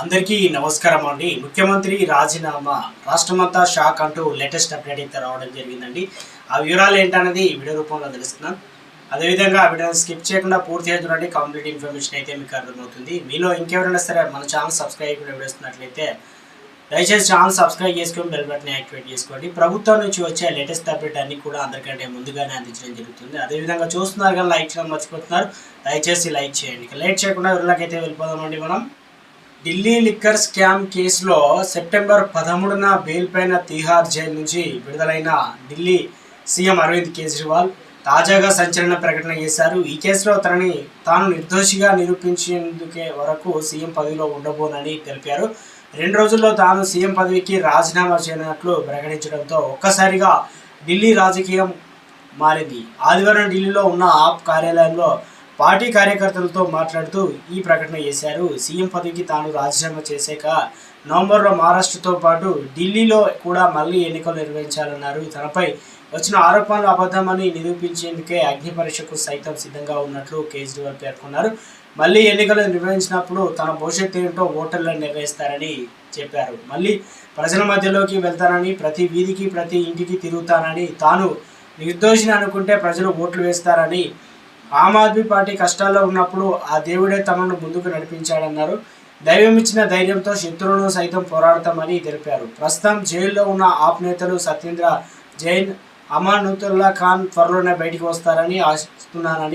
అందరికీ నమస్కారం అండి. ముఖ్యమంత్రి రాజీనామా రాష్ట్రమంతా షాక్ అంటూ లేటెస్ట్ అప్డేట్ అయితే రావడం జరిగిందండి. ఆ వివరాలు ఏంటనేది వీడియో రూపంలో తెలుస్తున్నాను. అదేవిధంగా ఆ వీడియోని స్కిప్ చేయకుండా పూర్తిగా చూడండి. కంప్లీట్ ఇన్ఫర్మేషన్ అయితే మీకు అర్థమవుతుంది. మీలో ఇంకెవరైనా సరే మన ఛానల్ సబ్స్క్రైబ్ కూడా వేస్తున్నట్లయితే దయచేసి ఛానల్ సబ్స్క్రైబ్ చేసుకొని బెల్ బటన్ యాక్టివేట్ చేసుకోండి. ప్రభుత్వం నుంచి వచ్చే లేటెస్ట్ అప్డేట్ అన్ని కూడా అందరికంటే ముందుగానే అందించడం జరుగుతుంది. అదేవిధంగా చూస్తున్నారు కానీ లైక్ చేయడం మర్చిపోతున్నారు. దయచేసి లైక్ చేయండి. లేట్ చేయకుండా వీళ్ళకైతే వెళ్ళిపోదామండి మనం? ఢిల్లీ లిక్కర్ స్కామ్ కేసులో సెప్టెంబర్ పదమూడున బెయిల్ పైన తిహార్ జైలు నుంచి విడుదలైన ఢిల్లీ సీఎం అరవింద్ కేజ్రీవాల్ తాజాగా సంచలన ప్రకటన చేశారు. ఈ కేసులో తనని తాను నిర్దోషిగా నిరూపించేందుకే వరకు సీఎం పదవిలో ఉండబోనని తెలిపారు. రెండు రోజుల్లో తాను సీఎం పదవికి రాజీనామా చేయనట్లు ప్రకటించడంతో ఒక్కసారిగా ఢిల్లీ రాజకీయం మారింది. ఆదివారం ఢిల్లీలో ఉన్న ఆప్ కార్యాలయంలో పార్టీ కార్యకర్తలతో మాట్లాడుతూ ఈ ప్రకటన చేశారు. సీఎం పదవికి తాను రాజీనామా చేశాక నవంబర్లో మహారాష్ట్రతో పాటు ఢిల్లీలో కూడా మళ్ళీ ఎన్నికలు నిర్వహించాలన్నారు. తనపై వచ్చిన ఆరోపణలు అబద్ధమని నిరూపించేందుకే అగ్ని పరీక్షకు సైతం సిద్ధంగా ఉన్నట్లు కేజ్రీవాల్ పేర్కొన్నారు. మళ్ళీ ఎన్నికలు నిర్వహించినప్పుడు తన భవిష్యత్తు ఏంటో ఓటర్లు నిర్ణయిస్తారని చెప్పారు. మళ్ళీ ప్రజల మధ్యలోకి వెళ్తానని ప్రతి వీధికి ప్రతి ఇంటికి తిరుగుతానని తాను నిర్దోషిని అనుకుంటే ప్రజలు ఓట్లు వేస్తారని ఆమ్ ఆద్మీ పార్టీ కష్టాల్లో ఉన్నప్పుడు ఆ దేవుడే తమను ముందుకు నడిపించాడన్నారు. దైవం ఇచ్చిన ధైర్యంతో శత్రువులను సైతం పోరాడతామని తెలిపారు. ప్రస్తుతం జైల్లో ఉన్న ఆప్ నేతలు సత్యేంద్ర జైన్ అమానుతుల్లా ఖాన్ త్వరలోనే బయటికి వస్తారని ఆశిస్తున్నానని